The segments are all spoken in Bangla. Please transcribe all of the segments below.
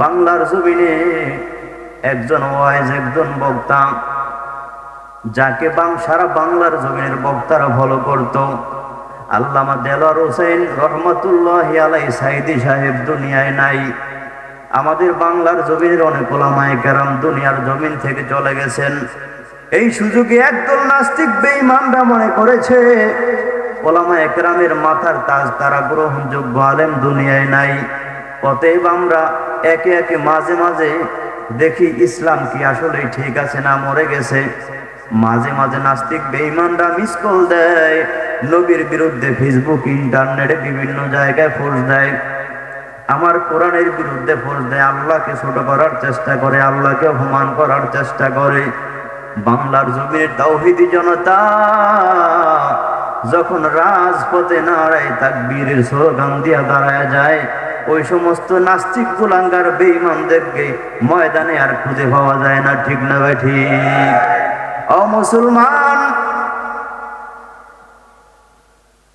বাংলার জমিনে একজন ওয়াইজ, একজন বক্তা, যাকে বাং সারা বাংলার জমিনের বক্তারা ফলো করত। আল্লামা দেলার হোসেন রহমতুল্লাহ আলাই সাইদি সাহেব, দুনিয়ায় নাই। আমাদের বাংলার জমিনের অনেক ওলামায় কেরাম দুনিয়ার জমিন থেকে চলে গেছেন। এই সুযোগে একদল নাস্তিক বেঈমানরা মনে করেছে ওলামা একরামের মাথার তাজ তারা গ্রহণযোগ্য আলেম দুনিয়ায় নাই। অতএব আমরা একে একে মাঝে মাঝে দেখি ইসলাম কি আসলে ঠিক আছে না মরে গেছে। মাঝে মাঝে নাস্তিক বেঈমানরা মিস কল দেয়। নবীর বিরুদ্ধে ফেসবুক, ইন্টারনেটে বিভিন্ন জায়গায় ফোর্স দেয়। আমার কোরআনের বিরুদ্ধে ফোর্স দেয়, আল্লাহকে ছোট করার চেষ্টা করে, আল্লাহকে অপমান করার চেষ্টা করে। বাংলার জমির তাওহিদি জনতা যখন রাজপথে নাড়ায় তাকবীরের স্লোগান দিয়া দাঁড়ায় যায়, ওই সমস্ত নাস্তিক কুলাঙ্গার বেঈমানদেরকে ময়দানে আর খুঁজে পাওয়া যায় না, ঠিক না ভাই, ঠিক? ও মুসলমান,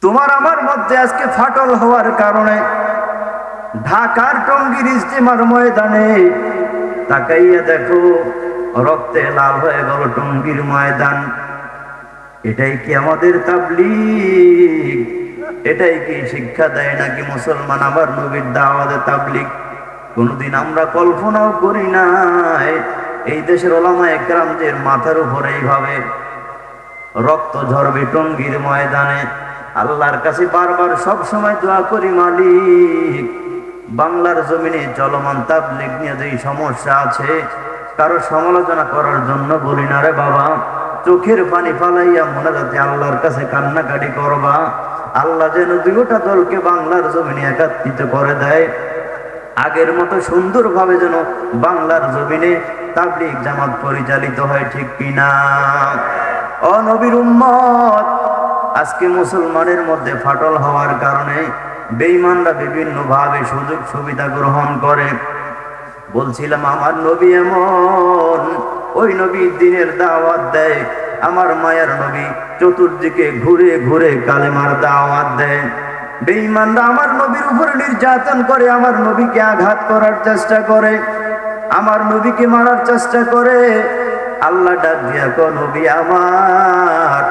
তোমার আমার মধ্যে আজকে ফাটল হওয়ার কারণে ঢাকার টঙ্গির ইস্তেমার ময়দানে তাকাইয়া দেখো, রক্তে লাল হয়ে গেল টঙ্গির ময়দান। এটাই কি আমাদের তাবলিগ? এটাই কি শিক্ষা দেয় নাকি মুসলমান আবার নবীর দাওয়াতে তাবলিগ? কোনদিন আমরা কল্পনাও করি নাই। এই দেশের ওলামা একরামদের মাথার উপরে এইভাবে রক্ত ঝরবে টঙ্গির ময়দানে, আল্লাহর কাছে বারবার সব সময় দোয়া করি মালিক, বাংলার জমিনে চলমান তাবলিগ নিয়ে যে সমস্যা আছে, কারও সমালোচনা করার জন্য বলি না রে বাবা। চোখের পানি ফালাইয়া মনে যাতে আল্লাহর কাছে কান্নাকাটি করবা। আল্লাহ যেন দুটা দলকে বাংলার জমিনে একাত্রিত করে দেয়। আগের মতো সুন্দরভাবে যেন বাংলার জমিনে তাবলিগ জামাত পরিচালিত হয়, ঠিক কিনা? ও নবীর উম্মত, আজকে মুসলমানের মধ্যে ফাটল হওয়ার কারণে বেঈমানরা বিভিন্নভাবে সুযোগ সুবিধা গ্রহণ করে। বলছিলাম, আমার নবী এমন ওই নবী দিনের দাওয়াত দেয়। আমার মায়ের নবী চতুর্দিকে ঘুরে ঘুরে কালেমার দাওয়াত দেয়। বেঈমানরা আমার নবীর উপরে নির্যাতন করে, আমার নবীকে আঘাত করার চেষ্টা করে, আমার নবীকে মারার চেষ্টা করে। আল্লাহ ডাক দিয়া নবী আমার,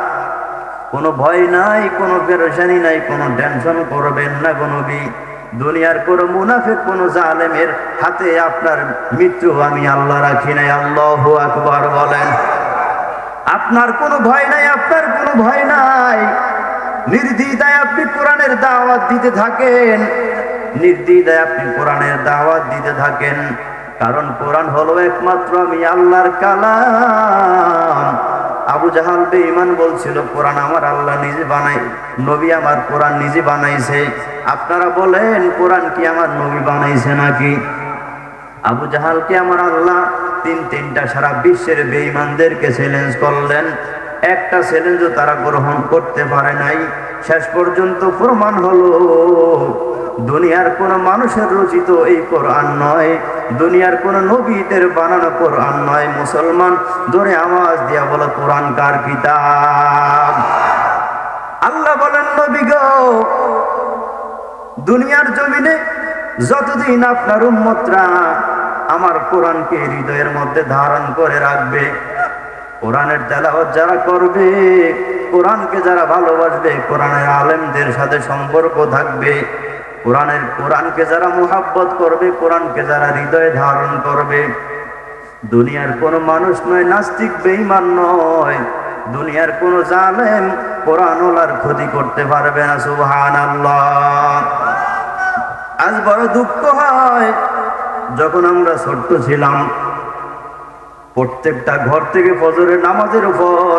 কোনো ভয় নাই, কোনো পেরেশানি নাই, কোনো টেনশন করবেন না গো নবী। দুনিয়ার কোনো মুনাফিক, কোনো জালেমের হাতে আপনার মৃত্যু আমি আল্লাহ রাখি নাই। আল্লাহ আকবর বলেন। আপনার কোনো ভয় নাই, আপনার কোনো ভয় নাই। নির্দ্বিধায় আপনি কোরআনের দাওয়াত দিতে থাকেন। নির্দ্বিধায় আপনি কোরআনের দাওয়াত দিতে থাকেন। কারণ কোরআন হলো একমাত্র আমি আল্লাহর কালাম। আবু জাহাল বেঈমান বলছিল, কোরআন আমার আল্লাহ নিজে বানাই নবী আমার কোরআন নিজে বানাইছে। আপনারা বলেন, কোরআন কি আমার নবী বানাইছে নাকি? আবু জাহালকে আমার আল্লাহ? তিন তিনটা সারা বিশ্বের বেঈমানদেরকে চ্যালেঞ্জ করলেন। একটা চ্যালেঞ্জও তারা গ্রহণ করতে পারে নাই। শেষ পর্যন্ত প্রমাণ হলো দুনিয়ার কোন মানুষের রচিত এই কোরআন নয়, দুনিয়ার কোন নবীদের বানানো কোরআন নয়। মুসলমান, ধরে আওয়াজ দিয়া বলো, কোরআন কার কিতাব? আল্লাহ বলেন, নবী গো, দুনিয়ার জমিনে যতদিন আপনার উম্মতরা আমার কোরআনকে হৃদয়ের মধ্যে ধারণ করে রাখবে, কোরআনের তেলাওয়াত যারা করবে, কোরআনকে যারা ভালোবাসবে, কোরআনের আলেমদের সাথে সম্পর্ক থাকবে কোরআনের কোরআনকে যারা মোহাব্বত করবে, কোরআনকে যারা হৃদয়ে ধারণ করবে। দুনিয়ার কোনো মানুষ নয়, নাস্তিক বেইমান নয়। দুনিয়ার কোনো জালেম কোরআন ক্ষতি করতে পারবে না সুহান আজ বড় দুঃখ হয়, যখন আমরা ছোট্ট ছিলাম প্রত্যেকটা ঘর থেকে ফজরের নামাজের উপর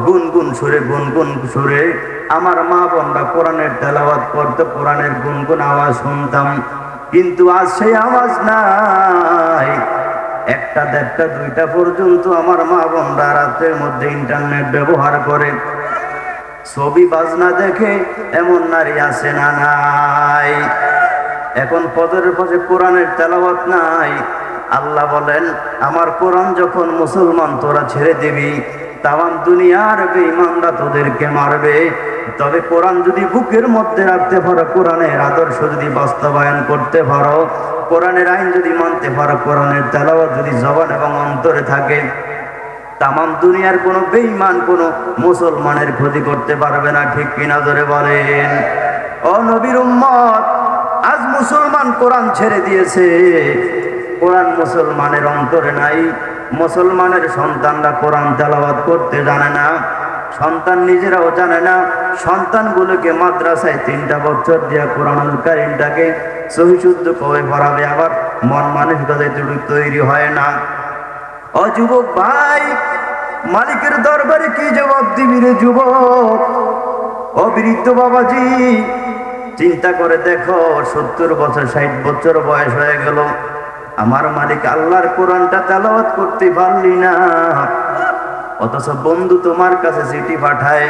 গুনগুন সুরে গুনগুন সুরে আমার মা বোনরা কোরআনের তেলাওয়াত করতে, কোরআনের গুনগুন আওয়াজ শুনতাম। কিন্তু আজ সেই আওয়াজ নাই। একটা দেড়টা, দুইটা পর্যন্ত আমার মা বোনরা রাতের মধ্যে ইন্টারনেট ব্যবহার করে। ছবি, বাজনা দেখে এমন নারী আছে না নাই। এখন পদের পাশে কোরআনের তেলাওয়াত নাই। আল্লাহ বলেন, আমার কোরআন যখন মুসলমান তোরা ছেড়ে দিবি তাম দুনিয়ার বেঈমানরা তোদেরকে মারবে। তবে কোরআন যদি বুকের মধ্যে রাখতে পারো, কোরআনের আদর্শ যদি বাস্তবায়ন করতে পারো, কোরআনের আইন যদি মানতে পারো, কোরআনের তেলাওয়াত যদি জবান এবং অন্তরে থাকে তাম দুনিয়ার কোনো বেঈমান কোনো মুসলমানের ক্ষতি করতে পারবে না। ঠিক কিনা ধরে বলেন? ও নবীর উম্মত, আজ মুসলমান কোরআন ছেড়ে দিয়েছে। কোরআন মুসলমানের অন্তরে নাই। মুসলমানের সন্তানরা কোরআন তেলাওয়াত করতে জানে না। সন্তান নিজেরাও জানে না। সন্তানগুলোকে মাদ্রাসায় তিনটা বছর দিয়া কোরআনুল কারিমটাকে সহিশুদ্ধ কবে পড়াবে, আবার মন মানসিকতা এতটুকু তৈরি হয় না। ও যুবক ভাই, মালিকের দরবারে কি জবাব দিবি রে যুবক? ও বাবাজি, চিন্তা করে দেখো, সত্তর বছর, ষাট বছর বয়স হয়ে গেল। আমার মালিক আল্লাহর কোরআনটা তেলাওয়াত করতে পারলি না। অথচ বন্ধু তোমার কাছে চিঠি পাঠায়,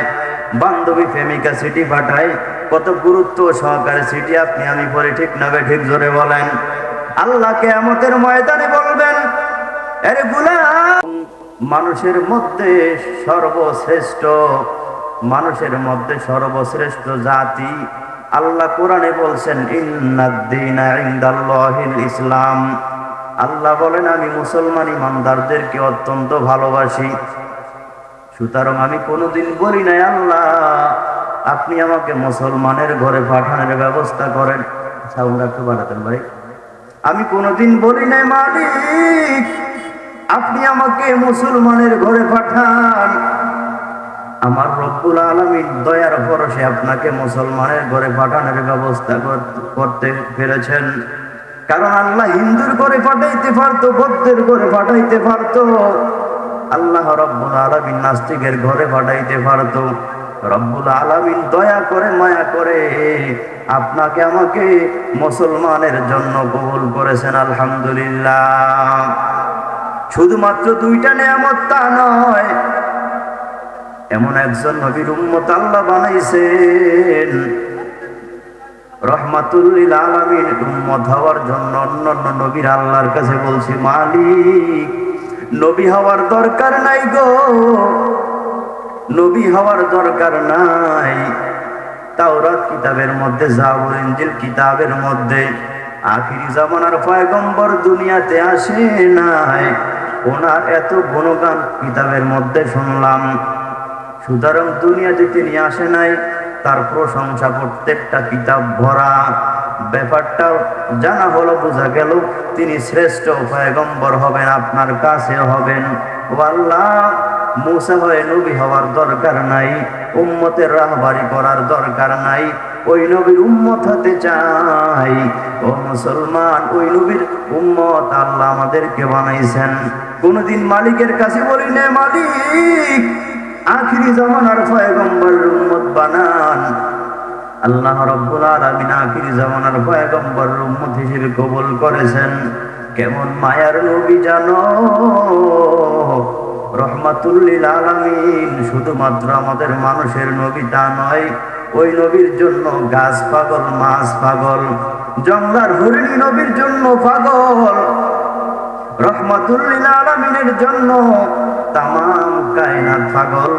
বান্ধবী প্রেমিকা চিঠি পাঠায়, কত গুরুত্ব সহকারে চিঠি আপনি আমি পরে ঠিক নাবে ঠিক জোরে বলেন। আল্লাহকে আমাদের ময়দানে বলবেন আরে গুলাম, মানুষের মধ্যে সর্বশ্রেষ্ঠ, মানুষের মধ্যে সর্বশ্রেষ্ঠ জাতি, আল্লাহ কোরআনে বলছেন, ইন্নাদ্দিন ইসলাম। আল্লাহ বলেন, আমি মুসলমান ইমানদারদেরকে অত্যন্ত ভালোবাসি। সুতরাং আমি কোনোদিন বলি নাই, আল্লাহ, আপনি আমাকে মুসলমানের ঘরে পাঠানোর ব্যবস্থা করেন। সাউন্ড একটু বাড়াতেন ভাই। আমি কোনোদিন বলি নাই, মালিক, আপনি আমাকে মুসলমানের ঘরে পাঠান। আমার রব্বুল আলমীর দয়ার পরশে আপনাকে মুসলমানের ঘরে পাঠানোর ব্যবস্থা কর- করতে পেরেছেন। কারণ আল্লাহ হিন্দুর করে পাঠাইতে পারতো, বৌদ্ধের করে পাঠাইতে পারতো। আল্লাহ রব্বুল আলমিন নাস্তিকের ঘরে পাঠাইতে পারতো। রব্বুল আলমিন দয়া করে, মায়া করে আপনাকে আমাকে মুসলমানের জন্য কবুল করেছেন, আলহামদুলিল্লাহ। শুধুমাত্র দুইটা নিয়ামত তা নয়, এমন একজন নবীর উম্মত আল্লাহ বানাইছেন। হওয়ার জন্য নবীর আল্লাহর কাছে বলছি, মালিক, নবী হওয়ার দরকার নাই গো। নবী হওয়ার দরকার নাই। কিতাবের মধ্যে, জাবুর কিতাবের মধ্যে, আখিরি জামানার পয়গম্বর দুনিয়াতে আসে নাই। ওনার এত গুণগান কিতাবের মধ্যে শুনলাম। সুতরাং দুনিয়াতে তিনি আসে নাই। তার প্রশংসা প্রত্যেকটা কিতাব ভরা। ব্যাপারটা জানা হলো, বোঝা গেল তিনি শ্রেষ্ঠ পয়গম্বর হবেন, আপনার কাছে হবেন। মুসা হয়ে নবী হওয়ার দরকার নাই, উম্মতের রাহবারি করার দরকার নাই, ওই নবীর উম্মত হতে চাই। ও মুসলমান, ওই নবীর উম্মত আল্লাহ আমাদেরকে বানাইছেন। কোনদিন মালিকের কাছে বলি, না মালিক আখিরি জামানার পয়গম্বর উম্মত বানান। আল্লাহ রব্বুল আলামিন আখিরি জামানার পয়গম্বর উম্মত হিসেবে কবুল করেছেন। কেমন মায়ার নবী জানো? রহমাতুল্লিল আলামিন, শুধুমাত্র আমাদের মানুষের নবী তা নয়, ওই নবীর জন্য গাছ পাগল, মাছ পাগল জঙ্গলার হরিণী নবীর জন্য পাগল। রহমাতুল্লিল আলমিনের জন্য তামাম কায়নাত পাগল,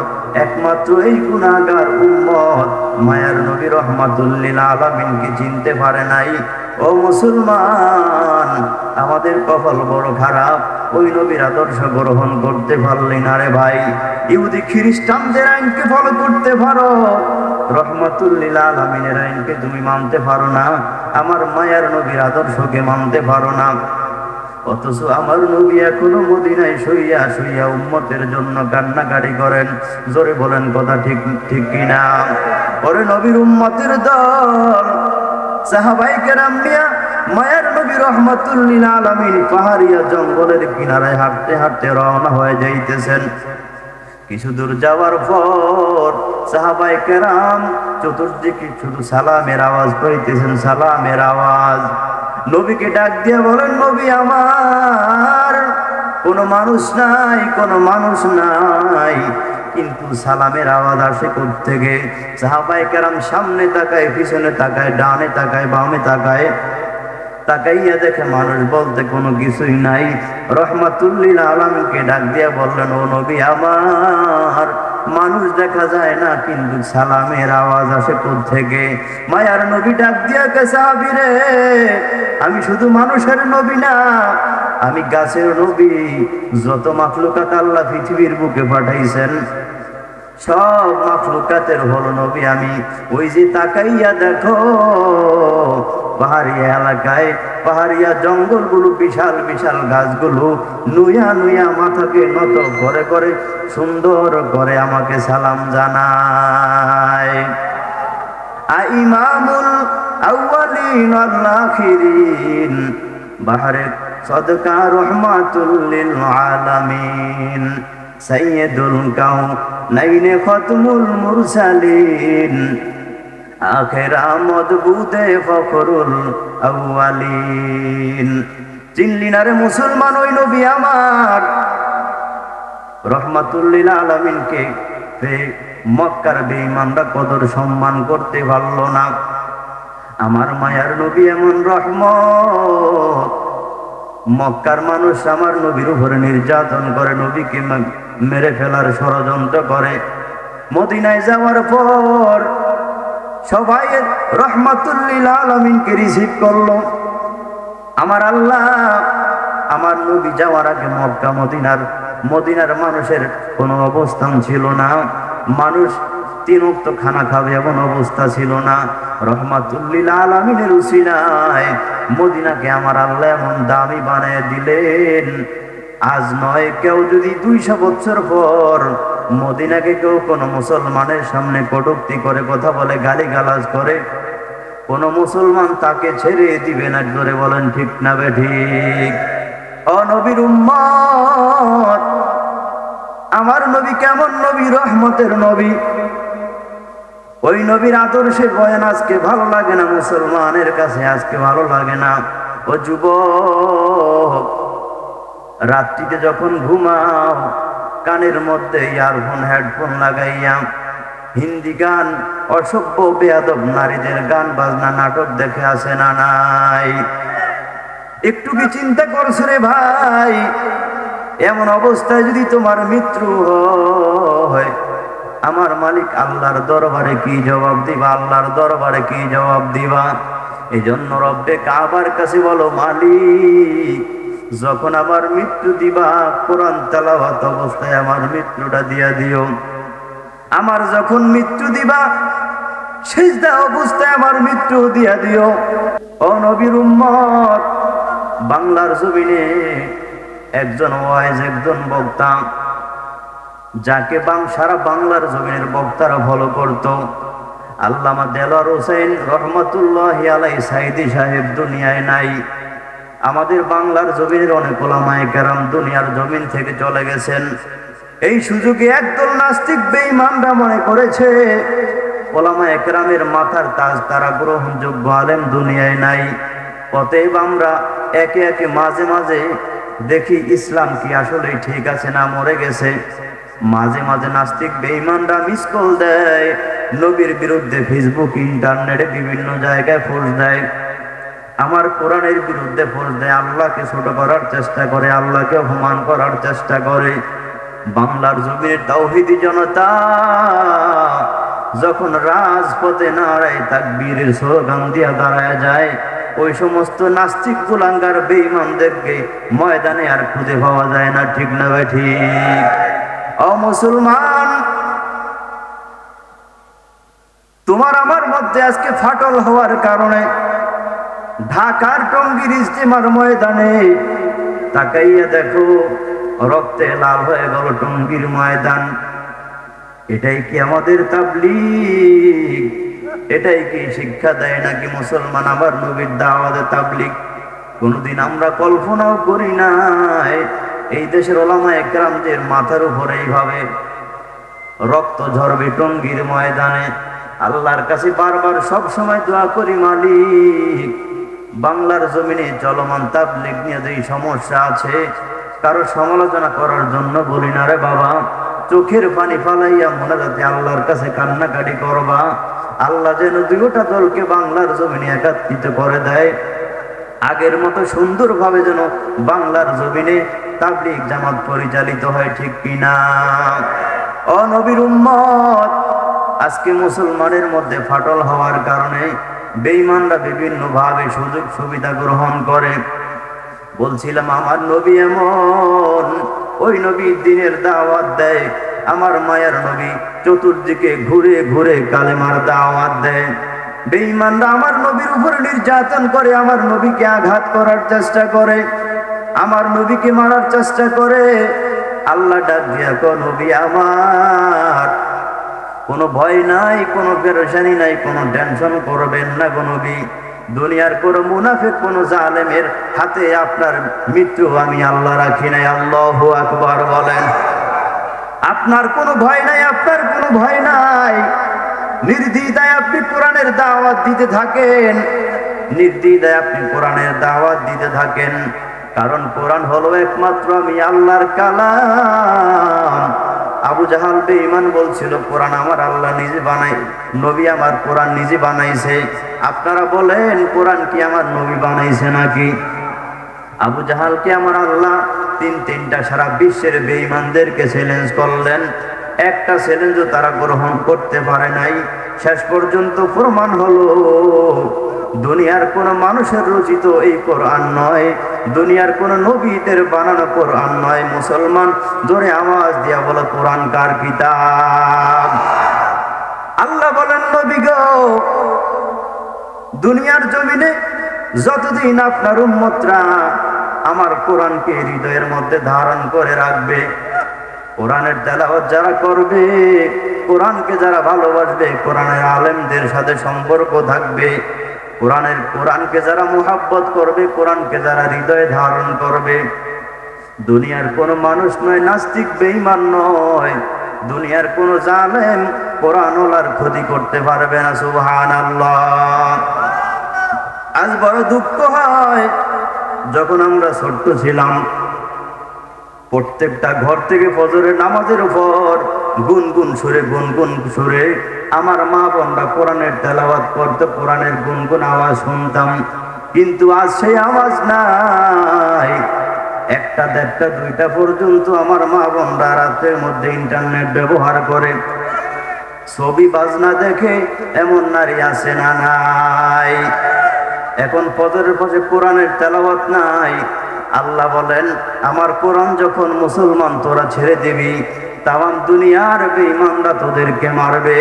একমাত্র এই গুণাগার উম্মত। মায়ার নবী রহমাতুল্লিল আলমিনকে চিনতে পারে নাই। ও মুসলমান, আমাদের কপাল বড় খারাপ। ওই নবীর আদর্শ গ্রহণ করতে পারলি না রে ভাই। ইহুদি খ্রিস্টানদের আইনকে ফলো করতে পারো। রহমাতুল্লিল আলমিনের আইনকে তুমি মানতে পারো না। আমার মায়ার নবীর আদর্শকে মানতে পারো না। অথচ আমার নবী এখনও মদিনায় শুইয়া শুইয়া উম্মতের জন্য কান্নাকাটি করেন। জোরে বলেন, কথা ঠিক ঠিক কিনা? পরে নবীর উম্মতের দল, সাহাবাই কেরাম মিয়া, মায়ের পাহাড়িয়া জঙ্গলের কিনারায় হাঁটতে হাঁটতে রওনা হয়ে যাইতেছেন। কিছু দূর যাওয়ার পর সাহাবাই কেরাম চতুর্দিকে আওয়াজ সালামের আওয়াজ। নবীকে ডাক দিয়ে বলেন, নবী আমার, কোনো মানুষ নাই, কোনো মানুষ নাই। কিন্তু সালামের আওয়াজ আসে থেকে সাহাবাই কেরাম সামনে তাকায়, পিছনে তাকায়, ডানে তাকায়, বামে তাকায়। তাকাইয়া দেখে মানুষ বলতে কোনো কিছুই নাই। রহমাতুল্লিল আলমকে ডাক দিয়া বললেন, ও নবী আমার মানুষ দেখা যায় না, কিন্তু সালামের আওয়াজ আসে থেকে মায়ার নবী ডাক দিয়া রে আমি শুধু মানুষের নবী না, আমি গাছের নবী, যত মাখলুকাত আল্লাহ পৃথিবীর বুকে পাঠাইছেন, সব মাখলুকাতের হল নবী আমি। ওই যে তাকাইয়া দেখো পাহাড়িয়া এলাকায়, পাহাড়িয়া জঙ্গলগুলো বিশাল বিশাল গাছগুলো নুয়া নুয়া মাথাকে নত করে করে সুন্দর করে আমাকে সালাম জানায়। ইমামুল আলামিন নাইনে খতমুল মুরসালিন। আখেরা মদবুদে ফখরুল আউয়ালিন। চিনলি না রে মুসলমান, ওই নবী আমার। রহমাতুল্লিল আলমিনকে মক্কার বেঈমানরা কদর সম্মান করতে পারল না। আমার মায়ার নবী এমন রহমত। মক্কার মানুষ আমার নবীর উপরে নির্যাতন করে, নবীকে মেরে ফেলার ষড়যন্ত্র করে। মদিনায় যাওয়ার পর সবাই রহমাতুল্লিল আলমিনকে রিসিভ করল। আমার আল্লাহ, আমার নবী যাওয়ার আগে মক্কা, মদিনার মদিনার মানুষের কোনো অবস্থান ছিল না। মানুষ তিন উক্ত খানা খাবে এমন অবস্থা ছিল না। রহমাতুল্লিল আলমিনের উসিলায় মদিনাকে আমার আল্লাহ এমন দামি বানিয়ে দিলেন। আজ নয়, কেউ যদি দুইশো বছর পর মদিনাকে কেউ কোনো মুসলমানের সামনে কটুক্তি করে কথা বলে গালি গালাজ করে, কোন মুসলমান তাকে ছেড়ে দিবে না ধরে বলেন, ঠিক না বে ঠিক? অনবীর আমার নবী কেমন নবী? রহমতের নবী। ওই নবীর আদর্শে বয়ান আজকে ভালো লাগে না, মুসলমানের কাছে আজকে ভালো লাগে না। ও যুবক, রাত্রিতে যখন ঘুমাও কানের মধ্যে ইয়ারফোন, হেডফোন লাগাইয়া হিন্দি গান, অসভ্য, বেয়াদব নারীদের গান, বাজনা, নাটক দেখে আসে না নাই? একটু কি চিন্তা করছ রে ভাই? এমন অবস্থায় যদি তোমার মৃত্যু হয়, আমার মালিক আল্লাহর দরবারে কি জবাব দিবা? আল্লাহর দরবারে কি জবাব দিবা? এই জন্য রব্বে কাবার কাছে বলো, মালিক যখন আমার মৃত্যু দিবা, কোরআন তালাবাত অবস্থায় আমার মৃত্যুটা দিয়া দিও। আমার যখন মৃত্যু দিবা, সেজদা অবস্থায় আমার মৃত্যু দিয়া দিও। ও নবীর উম্মত, বাংলার জমিনে একজন ওয়াইজ, একজন বক্তা, যাকে বাং, সারা বাংলার জমিনের বক্তারা ফলো করত। আল্লামা দেলার হোসেন রহমতুল্লাহ আলাই সাইদি সাহেব দুনিয়ায় নাই। আমাদের বাংলার জমিনের অনেক ওলামায় কেরাম দুনিয়ার জমিন থেকে চলে গেছেন। এই সুযোগে একদল নাস্তিক বেঈমানরা মনে করেছে ওলামা একরামের মাথার তাজ তারা গ্রহণযোগ্য আলেম দুনিয়ায় নাই। অতএব আমরা একে একে মাঝে মাঝে দেখি ইসলাম কি আসলে ঠিক আছে না মরে গেছে। মাঝে মাঝে নাস্তিক বেঈমানরা মিস কল দেয়, নবীর বিরুদ্ধে ফেসবুক, ইন্টারনেটে বিভিন্ন জায়গায় ফোর্স দেয়। আমার কোরআনের বিরুদ্ধে ফোর্স দেয় আল্লাহকে ছোট করার চেষ্টা করে, আল্লাহকে অপমান করার চেষ্টা করে। বাংলার জমির তাওহিদি জনতা যখন রাজপথে নাড়ায় তাকবীরের স্লোগান দিয়া দাঁড়ায় যায়, ওই সমস্ত নাস্তিক কুলাঙ্গার বেঈমানদেরকে ময়দানে আর খুঁজে পাওয়া যায় না, ঠিক না ভাই, ঠিক? ও মুসলমান, তোমার আমার মধ্যে আজকে ফাটল হওয়ার কারণে ঢাকার টঙ্গির ইস্তেমার ময়দানে তাকাইয়া দেখো, রক্তে লাল হয়ে গেল টঙ্গির ময়দান। এটাই কি আমাদের তাবলিগ? এটাই কি শিক্ষা দেয় নাকি মুসলমান? আবার নবীর দাওয়াতে তাবলিগ। কোনদিন আমরা কল্পনাও করি নাই। এই দেশের ওলামা একরামদের মাথার উপরে এইভাবে রক্ত ঝরবে টঙ্গির ময়দানে। আল্লাহর কাছে বারবার সব সময় দোয়া করি মালিক। বাংলার জমিনে চলমান তাবলিগ নিয়ে যে সমস্যা আছে, কারও সমালোচনা করার জন্য বলি না রে বাবা। চোখের পানি ফালাইয়া মনে যাতে আল্লাহর কাছে কান্নাকাটি করবা। আল্লাহ যেন দুইটা দলকে বাংলার জমিনে একাত্রিত করে দেয়। আগের মতো সুন্দরভাবে যেন বাংলার জমিনে তাবলিগ জামাত পরিচালিত হয়, ঠিক কিনা? ও উম্মত, আজকে মুসলমানের মধ্যে ফাটল হওয়ার কারণে বেঈমানরা বিভিন্ন ভাবে সুযোগ সুবিধা গ্রহণ করে। বলছিলাম, আমার নবী এমন, ওই নবী দিনের দাওয়াত দেয়। আমার মায়ের নবী চতুর্দিকে ঘুরে ঘুরে কালেমার দাওয়াত দেয়। বেঈমানরা আমার নবীর উপর নির্যাতন করে, আমার নবীকে আঘাত করার চেষ্টা করে, আমার নবীকে মারার চেষ্টা করে। আল্লাহ ডাক দিয়া নবী আমার কোনো ভয় নাই, কোনো পেরেশানি নাই, কোনো টেনশন করবেন না কোনো নবী। দুনিয়ার কোনো মুনাফিক, কোনো জালেমের হাতে আপনার মৃত্যু আমি আল্লাহ রাখি নাই, আল্লাহ আকবার বলেন। আপনার কোনো ভয় নাই, আপনার কোনো ভয় নাই। নির্দ্বিধায় আপনি কোরআনের দাওয়াত দিতে থাকেন। নির্দ্বিধায় আপনি কোরআনের দাওয়াত দিতে থাকেন। কারণ কোরআন হলো একমাত্র আমি আল্লাহর কালাম। আবু জাহাল বেঈমান বলছিল, কোরআন আমার আল্লাহ নিজে বানাই নবী আমার কোরআন নিজে বানাইছে। আপনারা বলেন, কোরআন কি আমার নবী বানাইছে নাকি? আবু জাহাল কি আমার আল্লাহ? তিন তিনটা সারা বিশ্বের বেঈমানদেরকে চ্যালেঞ্জ করলেন। একটা চ্যালেঞ্জও তারা গ্রহণ করতে পারে নাই। শেষ পর্যন্ত প্রমাণ হলো দুনিয়ার কোন মানুষের রচিত এই কোরআন নয়। দুনিয়ার কোন নবীদের বানানো কোরআন নয়। মুসলমান, জোরে আওয়াজ দিয়া বলো, কোরআন কার কিতাব? আল্লাহ বলেন, নবী গো, দুনিয়ার জমিনে যতদিন আপনার উম্মতরা আমার কোরআনকে হৃদয়ের মধ্যে ধারণ করে রাখবে, কোরআনের তেলাওয়াত যারা করবে, কোরআনকে যারা ভালোবাসবে, কোরআনের আলেমদের সাথে সম্পর্ক থাকবে কোরআনের কোরআনকে যারা মোহাব্বত করবে, কোরআনকে যারা হৃদয়ে ধারণ করবে। দুনিয়ার কোনো মানুষ নয়, নাস্তিক, বেঈমান নয়। দুনিয়ার কোনো জালেম কোরআন ক্ষতি করতে পারবে না সুবহান আজ বড় দুঃখ হয়, যখন আমরা ছোট্ট ছিলাম, প্রত্যেকটা ঘর থেকে ফজরের নামাজের উপর গুনগুন সুরে গুনগুন সুরে আমার মা বোনরা কোরআনের তেলাওয়াত করতে, কোরআনের গুনগুন আওয়াজ শুনতাম। কিন্তু আজ সেই আওয়াজ নাই। একটা দেড়টা, দুইটা পর্যন্ত আমার মা বোনরা রাতের মধ্যে ইন্টারনেট ব্যবহার করে। ছবি, বাজনা দেখে এমন নারী আছে না নাই। এখন ফজরের পাশে কোরআনের তেলাওয়াত নাই। আল্লাহ বলেন, আমার কোরআন যখন মুসলমান তোরা ছেড়ে দিবি তাম দুনিয়ার বেঈমানরা তোদেরকে মারবে।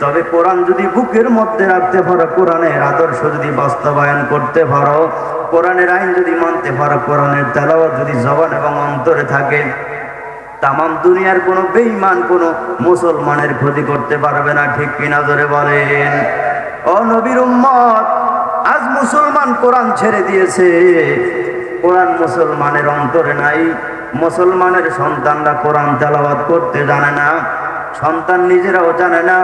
তবে কোরআন যদি বুকের মধ্যে রাখতে পারো, কোরআনের আদর্শ যদি বাস্তবায়ন করতে পারো, কোরআনের আইন যদি মানতে পারো, কোরআনের তেলাওয়াত যদি জবান এবং অন্তরে থাকে তাম দুনিয়ার কোনো বেঈমান, কোনো মুসলমানের ক্ষতি করতে পারবে না। ঠিক কিনা ধরে বলেন? ও নবীর উম্মত, আজ মুসলমান কোরআন ছেড়ে দিয়েছে। কোরআন মুসলমানের অন্তরে নাই মুসলমানের সন্তানরা কোরআন তেলাওয়াত করতে জানে না। সন্তান নিজেরাও জানে না।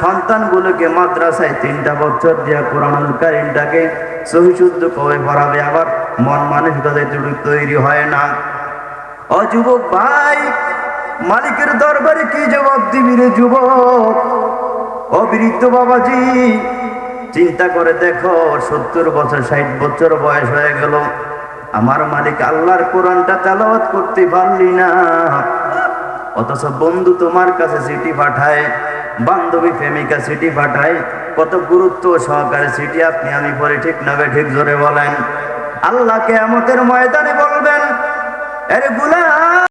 সন্তানগুলোকে মাদ্রাসায় তিনটা বছর দিয়া কোরআনুল কারিমটাকে সহিশুদ্ধ কবে পড়াবে, আবার মন মানসিকতা এতটুকু তৈরি হয় না। ও যুবক ভাই, মালিকের দরবারে কি জবাব দিবি রে যুবক? ও বৃদ্ধ বাবাজি, চিন্তা করে দেখো, সত্তর বছর, ষাট বছর বয়স হয়ে গেল। আমার মালিক আল্লাহর কোরআনটা তেলাওয়াত করতে পারলি না। অথচ বন্ধু তোমার কাছে চিঠি পাঠায়, বান্ধবী প্রেমিকা চিঠি পাঠায়, কত গুরুত্ব সহকারে চিঠি আপনি আমি পরে ঠিক নাবে ঠিক জোরে বলেন। আল্লাহকে আমাদের ময়দানে বলবেন আরে গুলা